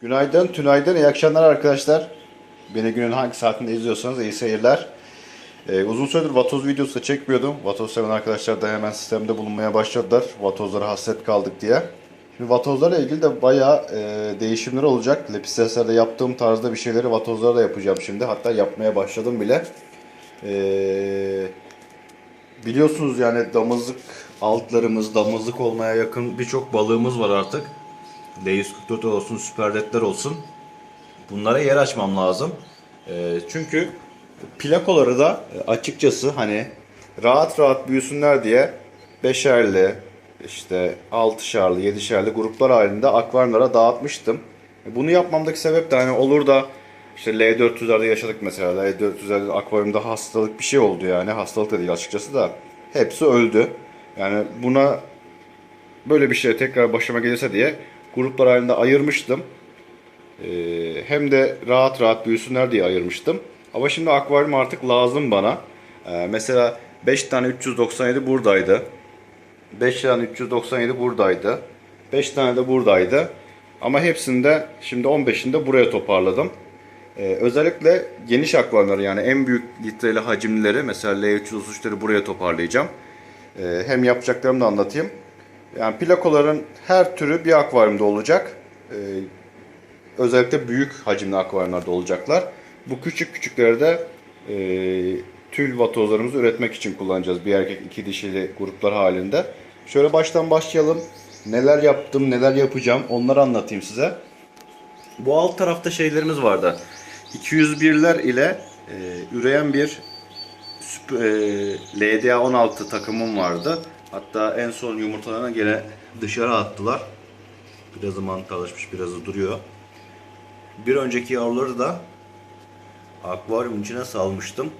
Günaydın, tünaydın, iyi akşamlar arkadaşlar. Beni günün hangi saatinde izliyorsanız iyi seyirler. Ee, uzun süredir vatoz videosu da çekmiyordum. Vatoz seven arkadaşlar da hemen sistemde bulunmaya başladılar. Vatozlara hasret kaldık diye. Şimdi vatozlarla ilgili de bayağı e, değişimler olacak. Lepisteslerde yaptığım tarzda bir şeyleri vatozlara da yapacağım şimdi. Hatta yapmaya başladım bile. Eee Biliyorsunuz yani damızlık altlarımız, damızlık olmaya yakın birçok balığımız var artık. D144 olsun, Super Red'ler olsun. Bunlara yer açmam lazım. Ee, çünkü plakoları da e, açıkçası hani rahat rahat büyüsünler diye beşerli, işte altışarlı, yedişerli gruplar halinde akvaryumlara dağıtmıştım. E, Bunu yapmamdaki sebep de hani olur da işte L400'lerde yaşadık mesela. L400'lerde akvaryumda hastalık bir şey oldu yani. Hastalık da değil açıkçası da. Hepsi öldü. Yani buna böyle bir şey tekrar başıma gelirse diye gruplar halinde ayırmıştım. Ee, hem de rahat rahat büyüsünler diye ayırmıştım. Ama şimdi akvaryum artık lazım bana. Ee, mesela 5 tane 397 buradaydı. 5 tane 397 buradaydı. 5 tane de buradaydı. Ama hepsinde şimdi 15'ini de buraya toparladım. Ee, özellikle geniş akvaryumları yani en büyük litreli hacimlileri mesela L333'leri buraya toparlayacağım. Ee, hem yapacaklarımı da anlatayım. Yani plakoların her türü bir akvaryumda olacak. Ee, özellikle büyük hacimli akvaryumlarda olacaklar. Bu küçük küçükleri de e, tül vatozlarımızı üretmek için kullanacağız. Bir erkek iki dişili gruplar halinde. Şöyle baştan başlayalım. Neler yaptım, neler yapacağım onları anlatayım size. Bu alt tarafta şeylerimiz vardı. 201'ler ile e, üreyen bir e, LDA 16 takımım vardı. Hatta en son yumurtalarını gene dışarı attılar. Birazı mantarlaşmış, birazı duruyor. Bir önceki yavruları da akvaryum içine salmıştım.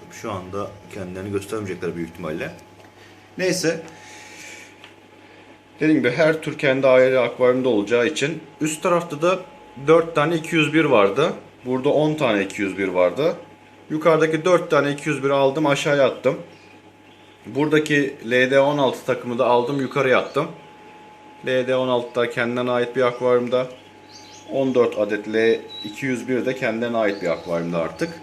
Tabii Şu anda kendilerini göstermeyecekler büyük ihtimalle. Neyse. Dediğim gibi her tür kendi ayrı akvaryumda olacağı için üst tarafta da 4 tane 201 vardı. Burada 10 tane 201 vardı. Yukarıdaki 4 tane 201 aldım aşağıya attım. Buradaki LD16 takımı da aldım yukarıya attım. LD16'da kendine ait bir akvaryumda. 14 adet L201 de kendine ait bir akvaryumda artık.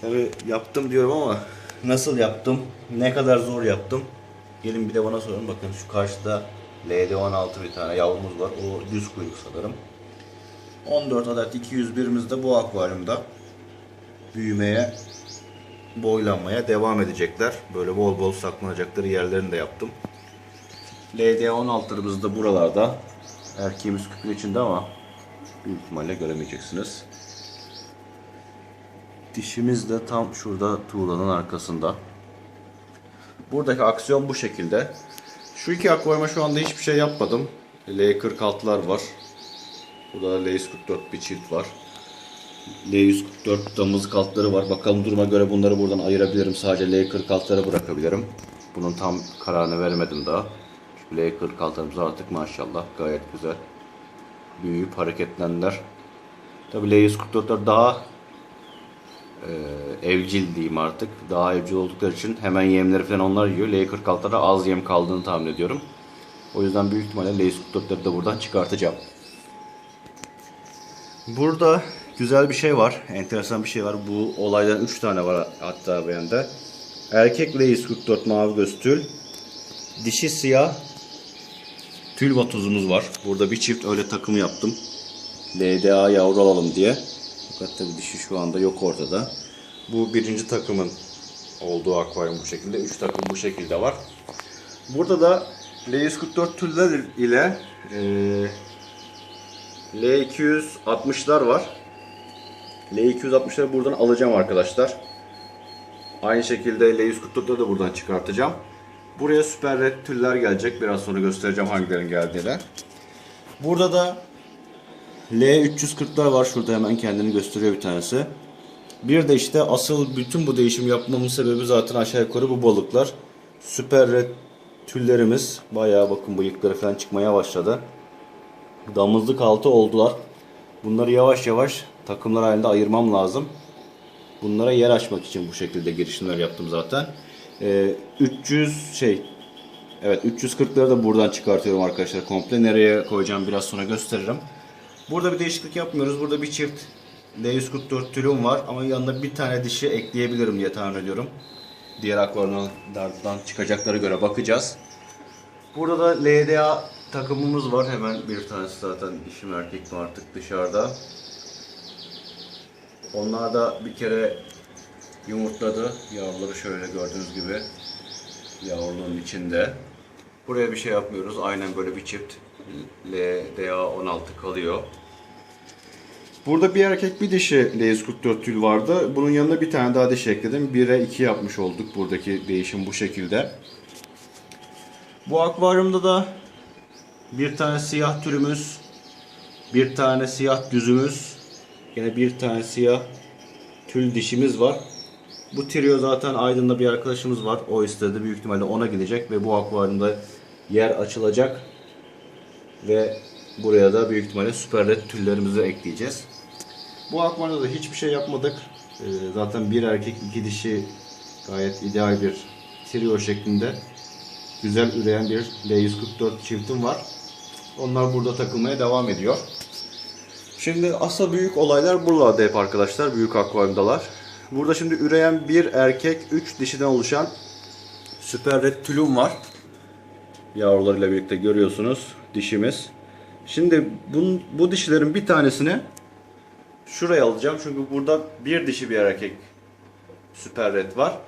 Tabi yaptım diyorum ama nasıl yaptım? Ne kadar zor yaptım? Gelin bir de bana sorun. Bakın şu karşıda LD16 bir tane yavrumuz var. O düz kuyruk sanırım. 14 adet 201'imiz de bu akvaryumda büyümeye, boylanmaya devam edecekler. Böyle bol bol saklanacakları yerlerini de yaptım. LD16'larımız da buralarda. Erkeğimiz küpün içinde ama büyük ihtimalle göremeyeceksiniz. Dişimiz de tam şurada tuğlanın arkasında. Buradaki aksiyon bu şekilde. Şu iki akvaryuma şu anda hiçbir şey yapmadım. L46'lar var. Burada da L144 bir çift var. L144 damızlık altları var. Bakalım duruma göre bunları buradan ayırabilirim. Sadece L46'lara bırakabilirim. Bunun tam kararını veremedim daha. Şu L46'larımız artık maşallah gayet güzel. Büyüyüp hareketlendiler. Tabi L144'ler daha e, evcil diyeyim artık. Daha evcil oldukları için hemen yemleri falan onlar yiyor. L46'lara az yem kaldığını tahmin ediyorum. O yüzden büyük ihtimalle L144'leri de buradan çıkartacağım. Burada güzel bir şey var. Enteresan bir şey var. Bu olaydan 3 tane var hatta bende. Erkek Leis 44 mavi göz tül. Dişi siyah tül vatozumuz var. Burada bir çift öyle takım yaptım. LDA yavru alalım diye. Fakat tabii dişi şu anda yok ortada. Bu birinci takımın olduğu akvaryum bu şekilde. 3 takım bu şekilde var. Burada da L144 tüller ile eee L260'lar var. L260'ları buradan alacağım arkadaşlar. Aynı şekilde L144'leri de buradan çıkartacağım. Buraya süper red tüller gelecek. Biraz sonra göstereceğim hangilerin geldiğini. Burada da L340'lar var. Şurada hemen kendini gösteriyor bir tanesi. Bir de işte asıl bütün bu değişim yapmamın sebebi zaten aşağı yukarı bu balıklar. Süper red tüllerimiz bayağı bakın bıyıkları falan çıkmaya başladı damızlık altı oldular. Bunları yavaş yavaş takımlar halinde ayırmam lazım. Bunlara yer açmak için bu şekilde girişimler yaptım zaten. Ee, 300 şey Evet 340'ları da buradan çıkartıyorum arkadaşlar komple. Nereye koyacağım biraz sonra gösteririm. Burada bir değişiklik yapmıyoruz. Burada bir çift L144 tülüm var ama yanına bir tane dişi ekleyebilirim diye tahmin ediyorum. Diğer akvaryumlardan çıkacaklara göre bakacağız. Burada da LDA takımımız var. Hemen bir tanesi zaten dişi mi erkek mi artık dışarıda. Onlar da bir kere yumurtladı. Yavruları şöyle gördüğünüz gibi yavruluğun içinde. Buraya bir şey yapmıyoruz. Aynen böyle bir çift LDA 16 kalıyor. Burada bir erkek bir dişi L144 tül vardı. Bunun yanına bir tane daha dişi ekledim. 1'e 2 yapmış olduk. Buradaki değişim bu şekilde. Bu akvaryumda da bir tane siyah türümüz, bir tane siyah düzümüz, yine bir tane siyah tül dişimiz var. Bu trio zaten Aydın'da bir arkadaşımız var. O istedi. Büyük ihtimalle ona gidecek ve bu akvaryumda yer açılacak. Ve buraya da büyük ihtimalle süper red tüllerimizi ekleyeceğiz. Bu akvaryumda da hiçbir şey yapmadık. Ee, zaten bir erkek iki dişi gayet ideal bir trio şeklinde güzel üreyen bir L144 çiftim var. Onlar burada takılmaya devam ediyor. Şimdi asıl büyük olaylar buralarda hep arkadaşlar. Büyük akvaryumdalar. Burada şimdi üreyen bir erkek, üç dişiden oluşan süper red tülüm var. Yavrularıyla birlikte görüyorsunuz dişimiz. Şimdi bunun, bu dişilerin bir tanesini şuraya alacağım. Çünkü burada bir dişi bir erkek süper red var.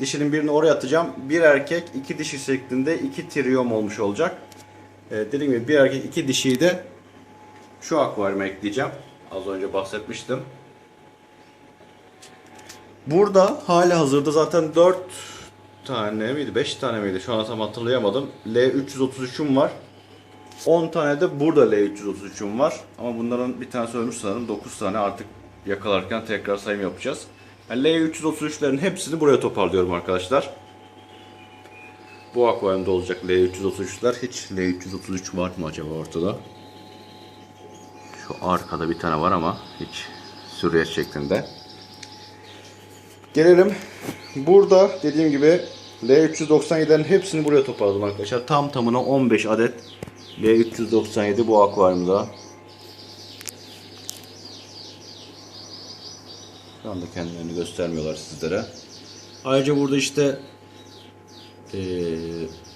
Dişinin birini oraya atacağım. Bir erkek iki dişi şeklinde iki triyom olmuş olacak. Ee, dediğim gibi bir erkek iki dişiyi de şu akvaryuma ekleyeceğim. Az önce bahsetmiştim. Burada hali hazırda zaten 4 tane miydi 5 tane miydi şu an tam hatırlayamadım. L333'üm var. 10 tane de burada L333'üm var. Ama bunların bir tanesi ölmüş sanırım. 9 tane artık yakalarken tekrar sayım yapacağız. Yani L333'lerin hepsini buraya toparlıyorum arkadaşlar. Bu akvaryumda olacak L333'ler. Hiç L333 var mı acaba ortada? Şu arkada bir tane var ama hiç süreç şeklinde. Gelelim. Burada dediğim gibi L397'lerin hepsini buraya toparladım arkadaşlar. Tam tamına 15 adet L397 bu akvaryumda. Şu anda kendilerini göstermiyorlar sizlere. Ayrıca burada işte eee,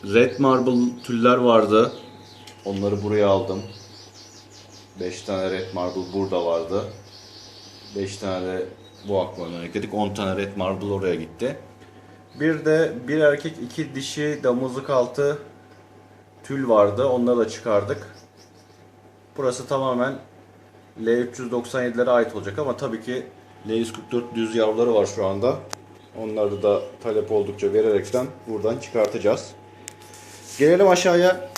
Red Marble tüller vardı. Onları buraya aldım. 5 tane Red Marble burada vardı. 5 tane de bu akvaryumdan ekledik. 10 tane Red Marble oraya gitti. Bir de bir erkek iki dişi damızlık altı tül vardı. Onları da çıkardık. Burası tamamen L397'lere ait olacak ama tabii ki L144 düz yavruları var şu anda. Onları da talep oldukça vererekten buradan çıkartacağız. Gelelim aşağıya.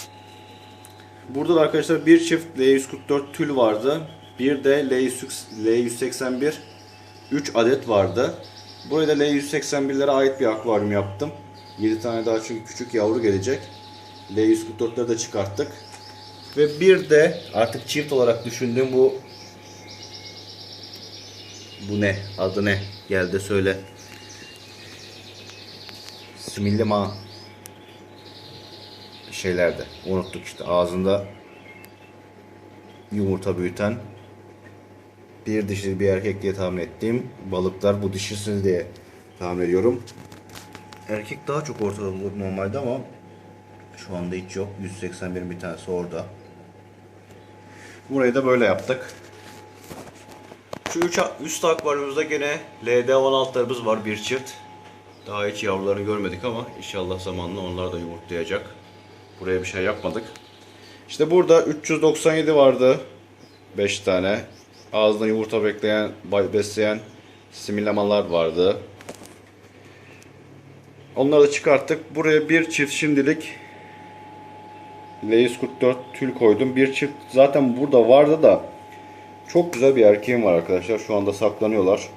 Burada da arkadaşlar bir çift L144 tül vardı. Bir de L181 3 adet vardı. Buraya da L181'lere ait bir akvaryum yaptım. 7 tane daha çünkü küçük yavru gelecek. L144'leri de çıkarttık. Ve bir de artık çift olarak düşündüğüm bu bu ne? Adı ne? Gel de söyle. Simillima şeylerde. Unuttuk işte. Ağzında yumurta büyüten bir dişi bir erkek diye tahmin ettiğim balıklar bu dişisi diye tahmin ediyorum. Erkek daha çok ortada olur normalde ama şu anda hiç yok. 181 bir tanesi orada. Burayı da böyle yaptık. Şu üç, üst akvaryumumuzda gene LD16'larımız var bir çift. Daha hiç yavrularını görmedik ama inşallah zamanla onlar da yumurtlayacak. Buraya bir şey yapmadık. İşte burada 397 vardı. 5 tane. Ağzında yumurta bekleyen, besleyen simillamalar vardı. Onları da çıkarttık. Buraya bir çift şimdilik L144 tül koydum. Bir çift zaten burada vardı da çok güzel bir erkeğim var arkadaşlar. Şu anda saklanıyorlar.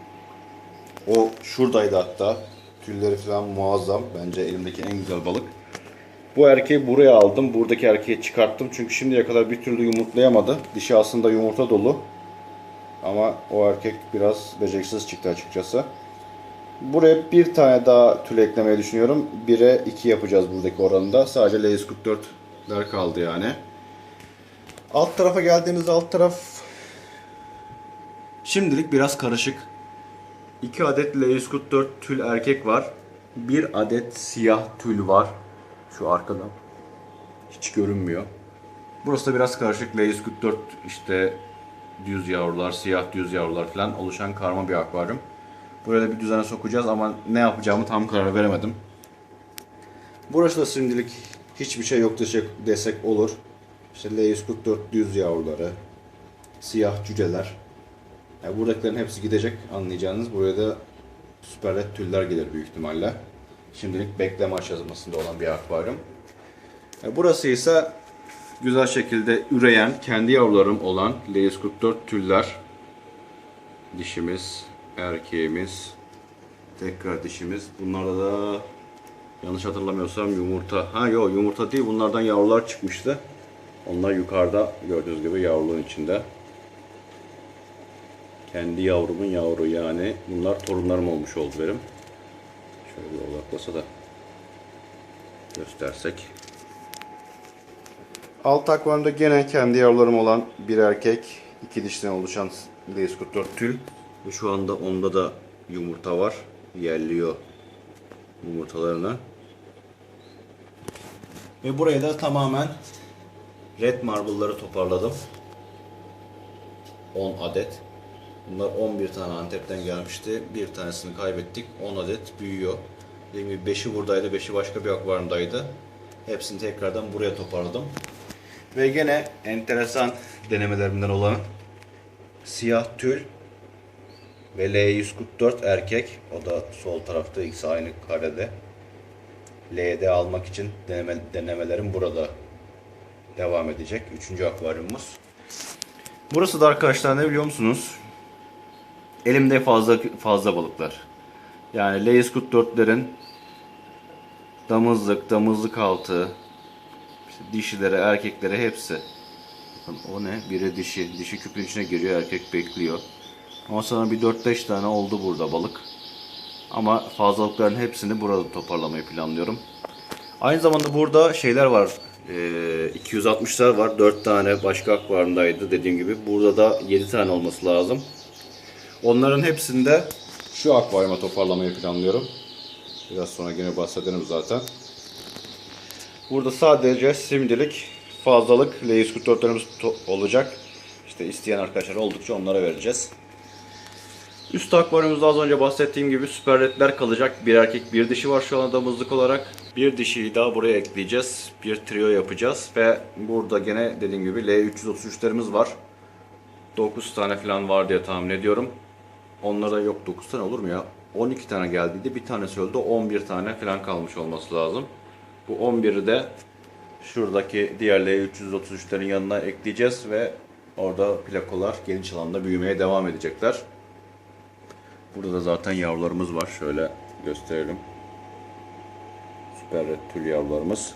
O şuradaydı hatta. Tülleri falan muazzam. Bence elimdeki en güzel balık. Bu erkeği buraya aldım. Buradaki erkeği çıkarttım. Çünkü şimdiye kadar bir türlü yumurtlayamadı. Dişi aslında yumurta dolu. Ama o erkek biraz beceriksiz çıktı açıkçası. Buraya bir tane daha tül eklemeyi düşünüyorum. 1'e 2 yapacağız buradaki oranında. Sadece L144'ler kaldı yani. Alt tarafa geldiğimizde alt taraf Şimdilik biraz karışık. 2 adet L144 tül erkek var. 1 adet siyah tül var. Şu arkada. Hiç görünmüyor. Burası da biraz karışık. L144 işte düz yavrular, siyah düz yavrular falan oluşan karma bir akvaryum. Buraya bir düzene sokacağız ama ne yapacağımı tam karar veremedim. Burası da şimdilik hiçbir şey yok desek, olur. İşte L144 düz yavruları, siyah cüceler. Yani buradakilerin hepsi gidecek anlayacağınız. Buraya da süper red tüller gelir büyük ihtimalle. Şimdilik bekleme aşamasında olan bir akvaryum. E, Burası ise güzel şekilde üreyen, kendi yavrularım olan L144 tüller. Dişimiz, erkeğimiz, tekrar dişimiz. Bunlarda da yanlış hatırlamıyorsam yumurta. Ha yok yumurta değil bunlardan yavrular çıkmıştı. Onlar yukarıda gördüğünüz gibi yavruluğun içinde. Kendi yavrumun yavru yani. Bunlar torunlarım olmuş oldu benim. Şöyle odaklasa da göstersek. Alt akvaryumda gene kendi yavrularım olan bir erkek, iki dişten oluşan L144 tül. Ve şu anda onda da yumurta var. Yerliyor yumurtalarını. Ve buraya da tamamen red marble'ları toparladım. 10 adet. Bunlar 11 tane Antep'ten gelmişti. Bir tanesini kaybettik. 10 adet büyüyor. Dediğim gibi 5'i buradaydı, 5'i başka bir akvaryumdaydı. Hepsini tekrardan buraya toparladım. Ve gene enteresan denemelerimden olan siyah tül ve L144 erkek. O da sol tarafta ikisi aynı karede. L'de almak için deneme, denemelerim burada devam edecek. Üçüncü akvaryumumuz. Burası da arkadaşlar ne biliyor musunuz? Elimde fazla fazla balıklar. Yani L144'lerin damızlık, damızlık altı, işte dişilere, erkeklere hepsi. Bakın o ne? Biri dişi. Dişi küpün içine giriyor, erkek bekliyor. Ama sonra bir 4-5 tane oldu burada balık. Ama fazlalıkların hepsini burada toparlamayı planlıyorum. Aynı zamanda burada şeyler var. Ee, 260'lar var. 4 tane başka akvaryumdaydı dediğim gibi. Burada da 7 tane olması lazım. Onların hepsini de şu akvaryuma toparlamayı planlıyorum. Biraz sonra yine bahsederim zaten. Burada sadece şimdilik fazlalık L144'lerimiz to- olacak. İşte isteyen arkadaşlar oldukça onlara vereceğiz. Üst akvaryumumuzda az önce bahsettiğim gibi süper redler kalacak. Bir erkek bir dişi var şu anda damızlık olarak. Bir dişiyi daha buraya ekleyeceğiz. Bir trio yapacağız. Ve burada gene dediğim gibi L333'lerimiz var. 9 tane falan var diye tahmin ediyorum. Onlara yok 9 tane olur mu ya? 12 tane geldiydi. Bir tanesi öldü. 11 tane falan kalmış olması lazım. Bu 11'i de şuradaki diğer L333'lerin yanına ekleyeceğiz ve orada plakolar geniş alanda büyümeye devam edecekler. Burada da zaten yavrularımız var. Şöyle gösterelim. Süper red tül yavrularımız.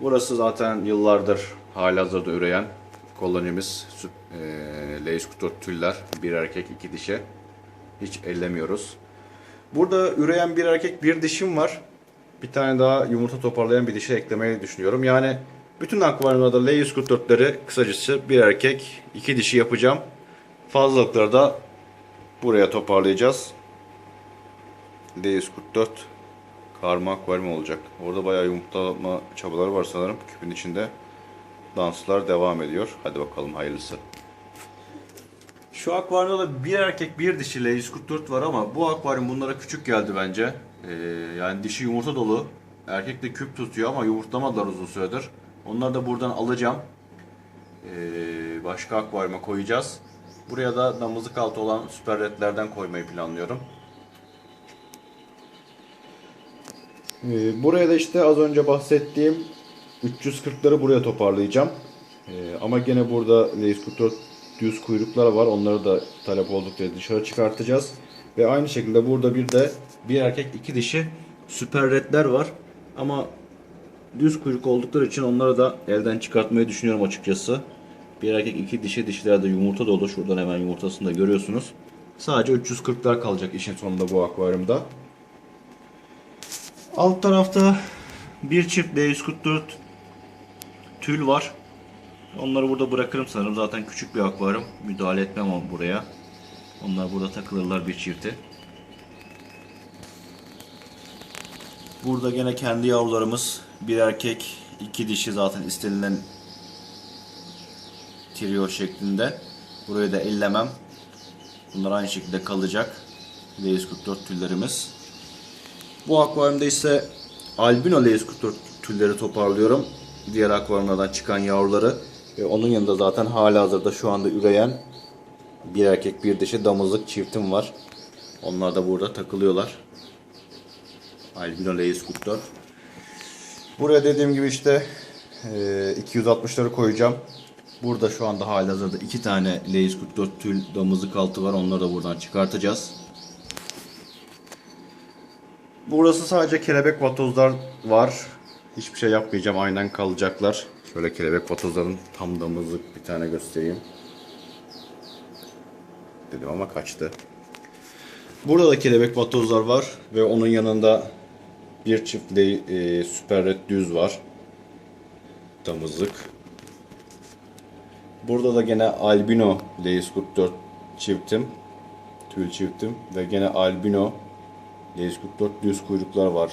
Burası zaten yıllardır halihazırda üreyen kolonimiz. Eee, L144 tüller. Bir erkek iki dişi. Hiç ellemiyoruz. Burada üreyen bir erkek bir dişim var. Bir tane daha yumurta toparlayan bir dişi eklemeyi düşünüyorum. Yani bütün akvaryumlarda L144'leri kısacası bir erkek iki dişi yapacağım. Fazlalıkları da buraya toparlayacağız. D144 karma akvaryum olacak. Orada bayağı yumurtlama çabaları var sanırım. Küpün içinde danslar devam ediyor. Hadi bakalım hayırlısı. Şu akvaryumda da bir erkek bir dişi L144 var ama bu akvaryum bunlara küçük geldi bence. Ee, yani dişi yumurta dolu. Erkek de küp tutuyor ama yumurtlamadılar uzun süredir. Onları da buradan alacağım. Ee, başka akvaryuma koyacağız. Buraya da damızlık altı olan süper redlerden koymayı planlıyorum. Ee, buraya da işte az önce bahsettiğim 340'ları buraya toparlayacağım. Ee, ama gene burada L144 düz kuyruklar var. Onları da talep oldukça dışarı çıkartacağız. Ve aynı şekilde burada bir de bir erkek iki dişi süper redler var. Ama düz kuyruk oldukları için onları da elden çıkartmayı düşünüyorum açıkçası. Bir erkek iki dişi dişlerde yumurta dolu. Şuradan hemen yumurtasını da görüyorsunuz. Sadece 340'lar kalacak işin sonunda bu akvaryumda. Alt tarafta bir çift L144 tül var. Onları burada bırakırım sanırım. Zaten küçük bir akvaryum. Müdahale etmem ama buraya. Onlar burada takılırlar bir çifti. Burada gene kendi yavrularımız. Bir erkek, iki dişi zaten istenilen trio şeklinde. Burayı da ellemem. Bunlar aynı şekilde kalacak. L144 tüllerimiz. Bu akvaryumda ise albino L144 tülleri toparlıyorum. Diğer akvaryumlardan çıkan yavruları. Ve onun yanında zaten hala hazırda şu anda üreyen bir erkek bir dişi damızlık çiftim var. Onlar da burada takılıyorlar. Albino L144. Buraya dediğim gibi işte e, 260'ları koyacağım. Burada şu anda halihazırda iki tane L144 tül damızlık altı var. Onları da buradan çıkartacağız. Burası sadece kelebek vatozlar var. Hiçbir şey yapmayacağım. Aynen kalacaklar. Şöyle kelebek vatozların tam damızlık bir tane göstereyim. Dedim ama kaçtı. Burada da kelebek vatozlar var ve onun yanında bir çift e, süper red düz var. Damızlık. Burada da gene albino L144 çiftim. Tül çiftim ve gene albino L144 düz kuyruklar var.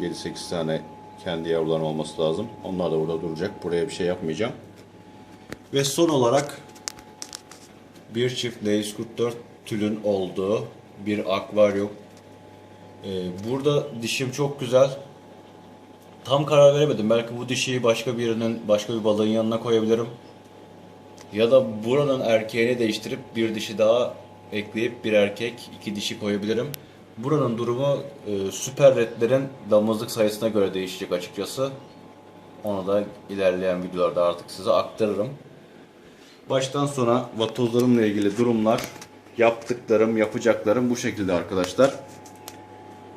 7-8 tane kendi yavruların olması lazım. Onlar da burada duracak. Buraya bir şey yapmayacağım. Ve son olarak bir çift L144 tülün olduğu bir akvaryum. Ee, burada dişim çok güzel. Tam karar veremedim. Belki bu dişiyi başka birinin, başka bir balığın yanına koyabilirim. Ya da buranın erkeğini değiştirip bir dişi daha ekleyip bir erkek, iki dişi koyabilirim. Buranın durumu e, süper redlerin damızlık sayısına göre değişecek açıkçası. Onu da ilerleyen videolarda artık size aktarırım. Baştan sona vatozlarımla ilgili durumlar, yaptıklarım, yapacaklarım bu şekilde arkadaşlar.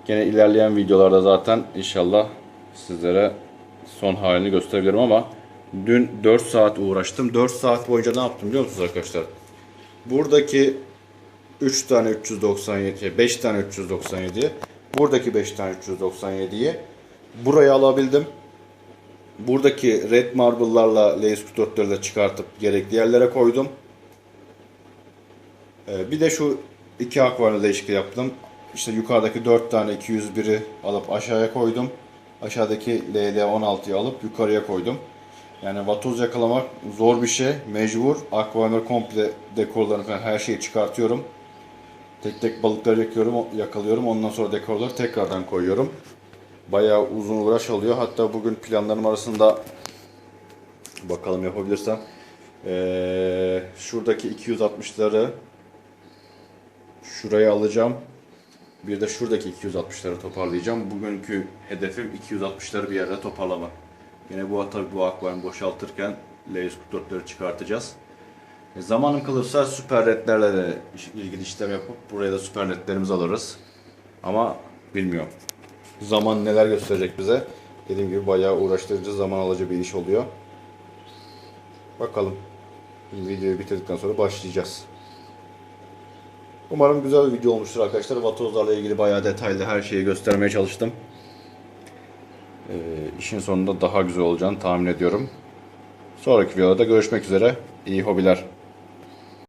Gene ilerleyen videolarda zaten inşallah sizlere son halini gösterebilirim ama dün 4 saat uğraştım. 4 saat boyunca ne yaptım biliyor musunuz arkadaşlar? Buradaki 3 tane 397, 5 tane 397, buradaki 5 tane 397'yi buraya alabildim. Buradaki red marble'larla L144'leri de çıkartıp gerekli yerlere koydum. Ee, bir de şu iki akvaryumda değişiklik yaptım. İşte yukarıdaki 4 tane 201'i alıp aşağıya koydum. Aşağıdaki LL16'yı alıp yukarıya koydum. Yani vatoz yakalamak zor bir şey. Mecbur. Akvaryumları komple dekorlarını falan her şeyi çıkartıyorum. Tek tek balıkları yakıyorum, yakalıyorum. Ondan sonra dekorları tekrardan koyuyorum. Bayağı uzun uğraş oluyor. Hatta bugün planlarım arasında bakalım yapabilirsem ee, şuradaki 260'ları şuraya alacağım. Bir de şuradaki 260'ları toparlayacağım. Bugünkü hedefim 260'ları bir yerde toparlama. Yine bu tabii bu akvaryum boşaltırken L144'leri çıkartacağız. E, zamanım kalırsa süper redlerle de ilgili işlem yapıp buraya da süper redlerimizi alırız. Ama bilmiyorum. Zaman neler gösterecek bize. Dediğim gibi bayağı uğraştırıcı, zaman alıcı bir iş oluyor. Bakalım. Videoyu bitirdikten sonra başlayacağız. Umarım güzel bir video olmuştur arkadaşlar. Vatozlarla ilgili bayağı detaylı her şeyi göstermeye çalıştım. Ee, işin sonunda daha güzel olacağını tahmin ediyorum. Sonraki videoda görüşmek üzere. İyi hobiler.